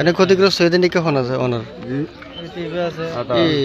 এনে ক্ষতিগ্রস্ত হয়েছে নাকি কখন আছে ওনার এই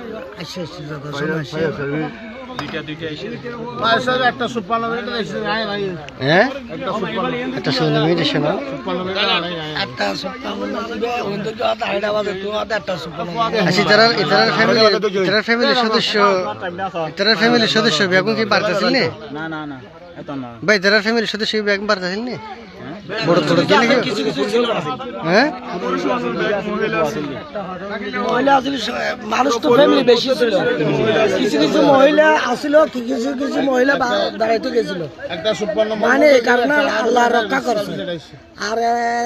যত সময় একটা হ্যাঁ? একটা আচ্ছা তারা ফ্যামিলি ফ্যামিলির সদস্য ইতারার ফ্যামিলির সদস্য বেগুন কি বাড়তেছিল না? না না না এত না। ভাই ইতারার ফ্যামিলির সদস্য বেগুন বাড়তেছিল না? বড় নাকি হ্যাঁ? মহিলা মানুষ তো ফ্যামিলি বেশি ছিল। কিছু কিছু মহিলা কিছু কিছু মহিলা দাঁড়াইতে গেছিল। মানে কারণে আল্লাহ রক্ষা করছে। আর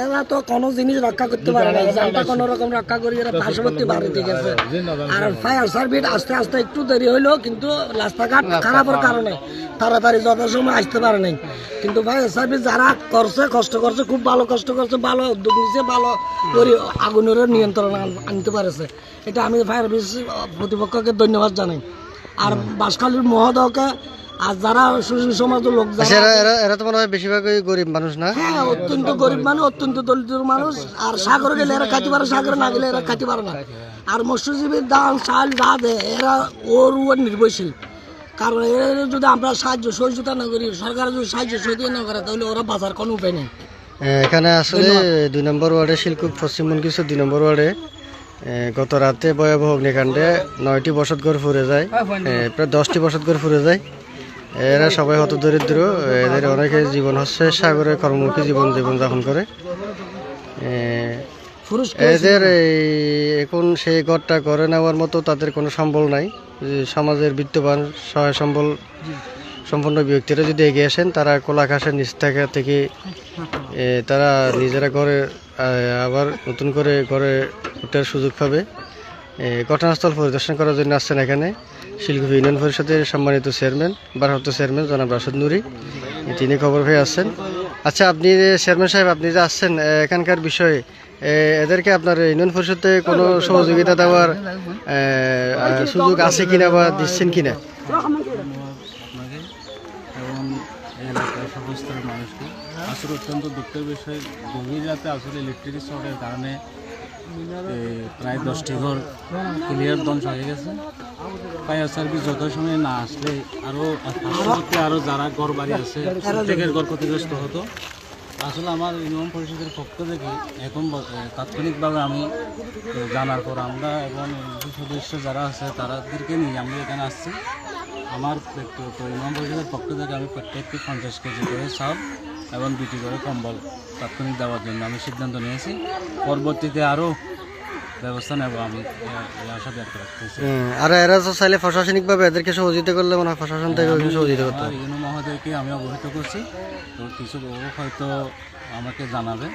এরা তো কোনো জিনিস রক্ষা করতে পারে না। জানটা কোনো রকম রক্ষা করি এরা পার্শ্ববর্তী বাড়িতে গেছে। আর ফায়ার সার্ভিস আস্তে আস্তে একটু দেরি হইল, কিন্তু রাস্তাঘাট খারাপের কারণে। তাড়াতাড়ি যথাসময় আসতে পারে নাই। কিন্তু ফায়ার সার্ভিস যারা করছে কষ্ট করছে খুব ভালো কষ্ট করছে ভালো উদ্যোগ নিচ্ছে ভালো করে আগুনের নিয়ন্ত্রণ আন- আনতে পারেছে। এটা আমি ফায়ার সার্ভিস প্রতিপক্ষকে ধন্যবাদ জানাই। আর বাসখালীর মহোদয়কে আর যারা সুশীল সমাজের লোক আচ্ছা যারা এরা তো মনে হয় বেশিরভাগই গরিব মানুষ না? হ্যাঁ অত্যন্ত গরিব মানুষ অত্যন্ত দলিত মানুষ। আর সাগরে গেলে এরা খাইতে পারে সাগরে না গেলে এরা খাইতে পারে না। আর মৎস্যজীবীর দান চাল যা দেয় এরা ওর উপর নির্ভরশীল। কারণ এরা যদি আমরা সাহায্য সহযোগিতা না করি সরকার যদি সাহায্য সহযোগিতা না করে তাহলে ওরা বাঁচার কোনো উপায় নেই। এখানে আসলে দুই নম্বর ওয়ার্ডে শিলকুপ পশ্চিম মনকিশোর দুই নম্বর ওয়ার্ডে গত রাতে ভয়াবহ অগ্নিকাণ্ডে নয়টি বসত ঘর ফুরে যায়। প্রায় দশটি বসত ঘর ফুরে যায়। এরা সবাই হত দরিদ্র এদের অনেকে জীবন হচ্ছে সাগরে কর্মমুখী জীবন জীবন যাপন করে এদের এই এখন সেই ঘরটা করে নেওয়ার মতো তাদের কোনো সম্বল নাই। সমাজের বিত্তবান সহায় সম্বল সম্পন্ন ব্যক্তিরা যদি এগিয়ে আসেন, তারা কোলাঘাসের নিচ থেকে থেকে তারা নিজেরা ঘরে আবার নতুন করে ঘরে ওঠার সুযোগ পাবে। ঘটনাস্থল পরিদর্শন করার জন্য আসছেন এখানে শিলকুপি ইউনিয়ন পরিষদের সম্মানিত চেয়ারম্যান, ভারপ্রাপ্ত চেয়ারম্যান জনাব রাশেদ নুরি। তিনি খবর পেয়ে আসছেন। আচ্ছা আপনি চেয়ারম্যান সাহেব, আপনি যে আসছেন এখানকার বিষয়ে এদেরকে আপনার ইউনিয়ন পরিষদে কোনো সহযোগিতা দেওয়ার সুযোগ আছে কিনা বা দিচ্ছেন কিনা? আসলে অত্যন্ত দুঃখের বিষয়, গভীর আসলে ইলেকট্রিক শর্টের কারণে প্রায় দশটি ঘর ক্লিয়ার ধ্বংস হয়ে গেছে। ফায়ার সার্ভিস যথাসময়ে না আসলে আরও আরও যারা ঘর বাড়ি আছে, প্রত্যেকের ঘর ক্ষতিগ্রস্ত হতো। আসলে আমার ইউনিয়ন পরিষদের পক্ষ থেকে এখন তাৎক্ষণিকভাবে আমি জানার পর আমরা এবং সদস্য যারা আছে তাদেরকে নিয়ে আমি এখানে আসছি। আমার ইমাম পরিষদের পক্ষ থেকে আমি প্রত্যেককে পঞ্চাশ কেজি করে চাল এবং দুটি করে কম্বল তাৎক্ষণিক দেওয়ার জন্য আমি সিদ্ধান্ত নিয়েছি। পরবর্তীতে আরও ব্যবস্থা নেব আমি। আশা ব্যক্ত রাখতেছি। আর এরা তো চাইলে প্রশাসনিকভাবে এদেরকে সহযোগিতা করলে মনে হয় প্রশাসন থেকে সহযোগিতা করতে ইউনো মহোদয়কে আমি অবহিত করছি। তো কিছু হয়তো আমাকে জানাবে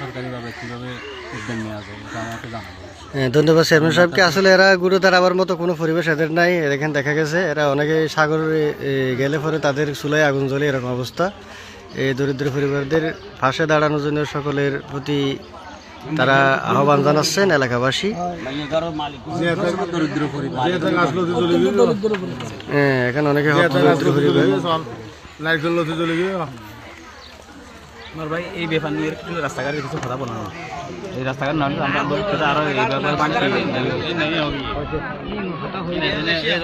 সরকারিভাবে কীভাবে উদ্যোগ নেওয়া এটা আমাকে জানাবে। হ্যাঁ, ধন্যবাদ চেয়ারম্যান সাহেবকে। আসলে এরা গুরু দাঁড়াবার মতো কোনো পরিবেশ এদের নাই। এখানে দেখা গেছে এরা অনেকে সাগরে গেলে পরে তাদের চুলায় আগুন জ্বলে এরকম অবস্থা। এই দরিদ্র পরিবারদের পাশে দাঁড়ানোর জন্য সকলের প্রতি তারা আহ্বান জানাচ্ছেন এলাকাবাসী হ্যাঁ, এখানে অনেকে এই এই